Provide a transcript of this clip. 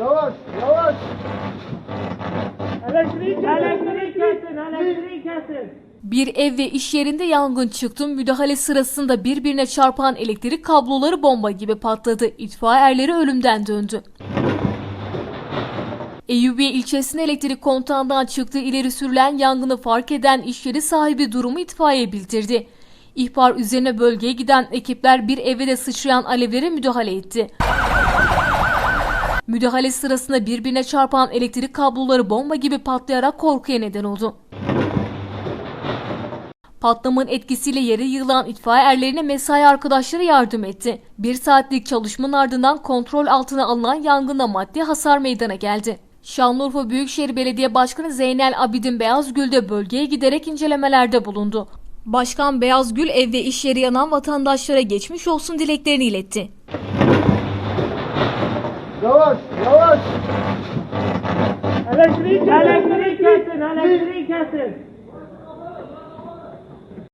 Yavaş, yavaş. Elektrik elektrik kesin, elektrik kesin. Bir ev ve iş yerinde yangın çıktı. Müdahale sırasında birbirine çarpan elektrik kabloları bomba gibi patladı. İtfaiye erleri ölümden döndü. Eyyubiye ilçesinde elektrik kontağından çıktığı ileri sürülen yangını fark eden iş yeri sahibi durumu itfaiye bildirdi. İhbar üzerine bölgeye giden ekipler bir eve de sıçrayan alevlere müdahale etti. Müdahale sırasında birbirine çarpan elektrik kabloları bomba gibi patlayarak korkuya neden oldu. Patlamanın etkisiyle yere yığılan itfaiye erlerine mesai arkadaşları yardım etti. Bir saatlik çalışmanın ardından kontrol altına alınan yangında maddi hasar meydana geldi. Şanlıurfa Büyükşehir Belediye Başkanı Zeynel Abidin Beyazgül de bölgeye giderek incelemelerde bulundu. Başkan Beyazgül ev ve iş yeri yanan vatandaşlara geçmiş olsun dileklerini iletti. Yavaş, yavaş. Elektrik elektrik kesin, elektrik kesin.